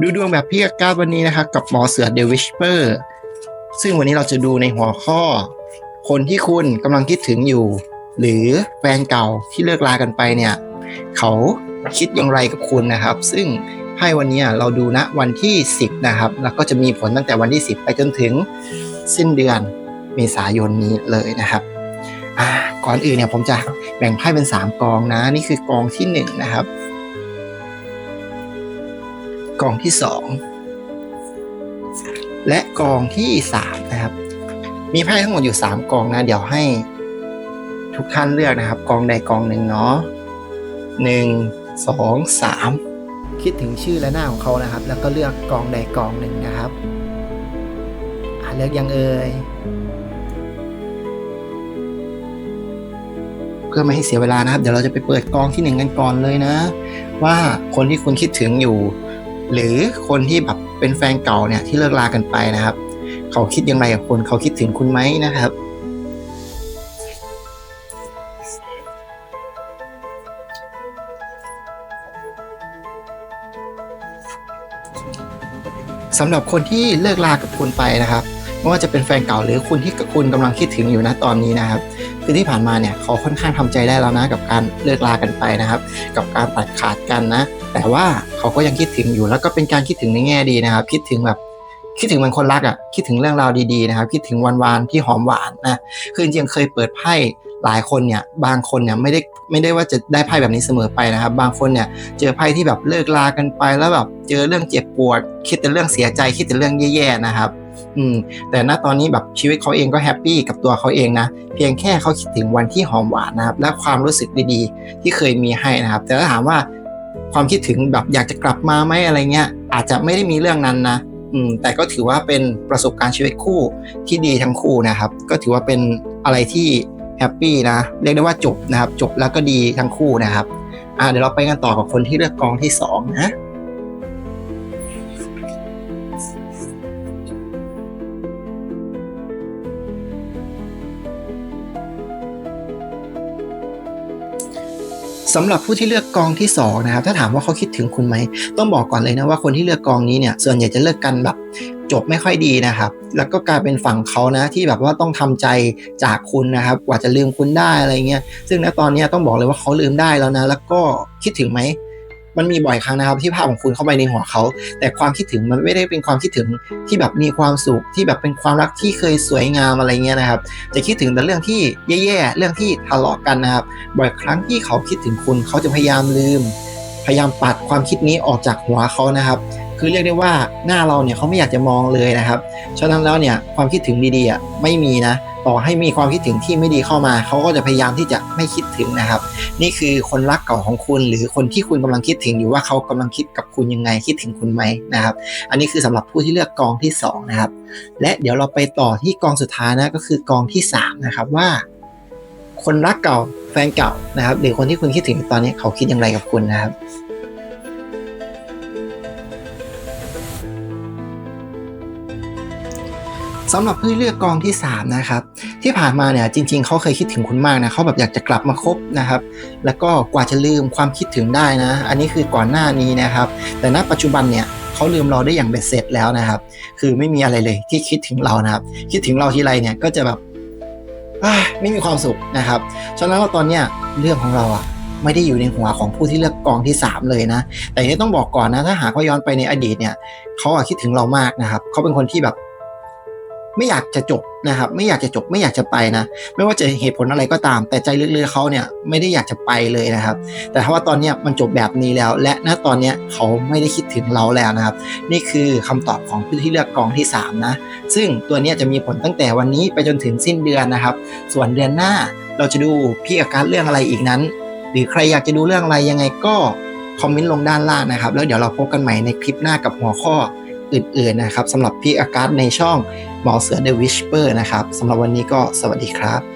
ดูดวงแบบพี่กาวันนี้นะครับกับหมอเสือเดวิชเปอร์ ซึ่งวันนี้เราจะดูในหัวข้อ คนที่คุณกำลังคิดถึงอยู่ หรือแฟนเก่าที่เลิกลากันไปเนี่ย เขาคิดอย่างไรกับคุณนะครับ ซึ่งไพ่วันนี้เราดูณวันที่ 10 นะครับ แล้วก็จะมีผลตั้งแต่วันที่ 10 ไปจนถึงสิ้นเดือนเมษายนนี้เลยนะครับก่อนอื่นเนี่ยผมจะแบ่งไพ่เป็น 3 กองนะ นี่คือกองที่ 1 นะครับ กองที่ 2 และกองที่ 3 นะครับ มีไพ่ทั้งหมดอยู่ 3 กองนะ เดี๋ยวให้ทุกท่านเลือกนะครับ กองใดกองหนึ่งเนาะหนึ่งสองสามคิดถึงชื่อและหน้าของเขานะครับ แล้วก็เลือกกองใดกองหนึ่งนะครับเลือกยังเอ่ยเพื่อไม่ให้เสียเวลานะครับ เดี๋ยวเราจะไปเปิดกองที่หนึ่งกันก่อนเลยนะ ว่าคนที่คุณคิดถึงอยู่ หรือคนที่แบบเป็นแฟนเก่าเนี่ยที่เลิกลากันไปนะครับ เขาคิดยังไงกับคุณเขาคิดถึงคุณไหมนะครับ สำหรับคนที่เลิกลากับคุณไปนะครับไม่ว่าจะเป็นแฟนเก่าหรือคุณที่คุณกำลังคิดถึงอยู่นะตอนนี้นะครับ คือที่ผ่านมาเนี่ยเขาค่อนข้างทำใจได้แล้วนะกับการเลิกลากันไปนะครับ กับการตัดขาดกันนะ แต่ว่าเขาก็ยังคิดถึงอยู่แล้วก็เป็นการคิดถึงในแง่ดีนะครับ คิดถึงแบบคิดถึงเหมันคนรักอะคิดถึงเรื่องราวดีๆนะครับ คิดถึงวันวานๆที่หอมหวานนะคือจริงๆเคยเปิดไพ่หลายคนเนี่ยบางคนเนี่ยไม่ได้ไม่ได้ว่าจะได้ไพ่แบบนี้เสมอไปนะครับ บางคนเนี่ยเจอไพ่ที่แบบเลิกลากันไปแล้วแบบเจอเรื่องเจ็บปวด คิดแต่เรื่องเสียใจ คิดแต่เรื่องแย่ๆนะครับ อืม แต่ณตอนนี้แบบชีวิตเขาเองก็แฮปปี้กับตัวเขาเองนะเพียงแค่เขาคิดถึงวันที่หอมหวานนะครับ และความรู้สึกดีๆ ที่เคยมีให้นะครับ แต่ถ้าถามว่า ความคิดถึงแบบอยากจะกลับมาไหมอะไรเงี้ยอาจจะไม่ได้มีเรื่องนั้นนะอืมแต่ก็ถือว่าเป็นประสบการณ์ชีวิตคู่ที่ดีทั้งคู่นะครับ ก็ถือว่าเป็นอะไรที่แฮปปี้นะเรียกได้ว่าจบนะครับ จบแล้วก็ดีทั้งคู่นะครับอ่าเดี๋ยวเราไปกันต่อกับคนที่เลือกกองที่สองนะ สำหรับผู้ที่เลือกกองที่2นะครับถ้าถามว่าเขาคิดถึงคุณไหม ต้องบอกก่อนเลยนะว่าคนที่เลือกกองนี้เนี่ยส่วนใหญ่จะเลิกกันแบบจบไม่ค่อยดีนะครับ แล้วก็กลายเป็นฝั่งเขานะที่แบบว่าต้องทำใจจากคุณนะครับ กว่าจะลืมคุณได้อะไรเงี้ย ซึ่งณตอนนี้ต้องบอกเลยว่าเขาลืมได้แล้วนะ แล้วก็คิดถึงไหม มันมีบ่อยครั้งนะครับที่ภาพของคุณเข้าไปในหัวเขา แต่ความคิดถึงมันไม่ได้เป็นความคิดถึงที่แบบมีความสุขที่แบบเป็นความรักที่เคยสวยงามอะไรเงี้ยนะครับ จะคิดถึงแต่เรื่องที่แย่ๆเรื่องที่ทะเลาะกันนะครับ บ่อยครั้งที่เขาคิดถึงคุณเขาจะพยายามลืม พยายามปัดความคิดนี้ออกจากหัวเขานะครับคือเรียกได้ว่าหน้าเราเนี่ยเขาไม่อยากจะมองเลยนะครับ ฉะนั้นแล้วเนี่ยความคิดถึงดีๆไม่มีนะ ต่อให้มีความคิดถึงที่ไม่ดีเข้ามา เขาก็จะพยายามที่จะไม่คิดถึงนะครับ นี่คือคนรักเก่าของคุณ หรือคนที่คุณกำลังคิดถึงอยู่ว่าเขากำลังคิดกับคุณยังไงคิดถึงคุณไหมนะครับ อันนี้คือสำหรับผู้ที่เลือกกองที่สองนะครับ และเดี๋ยวเราไปต่อที่กองสุดท้ายนะก็คือกองที่สามนะครับว่า คนรักเก่าแฟนเก่านะครับหรือคนที่คุณคิดถึงตอนนี้เขาคิดอย่างไรกับคุณนะครับ สำหรับผู้ที่เลือกกองที่3นะครับที่ผ่านมาเนี่ยจริง ๆเขาเคยคิดถึงคุณมากนะเขาแบบอยากจะกลับมาคบนะครับ แล้วก็กว่าจะลืมความคิดถึงได้นะ อันนี้คือก่อนหน้านี้นะครับ แต่ณปัจจุบันเนี่ยเขาลืมเราได้อย่างเบ็ดเสร็จแล้วนะครับ คือไม่มีอะไรเลยที่คิดถึงเรานะครับ คิดถึงเราทีไรเนี่ยก็จะแบบไม่มีความสุขนะครับฉะนั้นแล้วตอนเนี้ยเรื่องของเราอะไม่ได้อยู่ในหัวของผู้ที่เลือกกองที่ 3 เลยนะ แต่ที่ต้องบอกก่อนนะ ถ้าหากว่าย้อนไปในอดีตเนี่ยเขาอะคิดถึงเรามากนะครับ เขาเป็นคนที่แบบ ไม่อยากจะจบนะครับ ไม่อยากจะจบไม่อยากจะไปนะ ไม่ว่าจะเหตุผลอะไรก็ตาม แต่ใจลึกๆเขาเนี่ยไม่ได้อยากจะไปเลยนะครับ แต่ถ้าว่าตอนนี้มันจบแบบนี้แล้ว และณตอนนี้เขาไม่ได้คิดถึงเราแล้วนะครับ นี่คือคำตอบของผู้ที่เลือกกองที่3นะซึ่งตัวนี้จะมีผลตั้งแต่วันนี้ไปจนถึงสิ้นเดือนนะครับ ส่วนเดือนหน้าเราจะดูพี่อาการเรื่องอะไรอีกนั้น หรือใครอยากจะดูเรื่องอะไรยังไงก็คอมเมนต์ลงด้านล่างนะครับ แล้วเดี๋ยวเราพบกันใหม่ในคลิปหน้ากับหัวข้อ อื่นๆนะครับสำหรับพี่อาการในช่องหมอเสือ The Whisper นะครับสำหรับวันนี้ก็สวัสดีครับ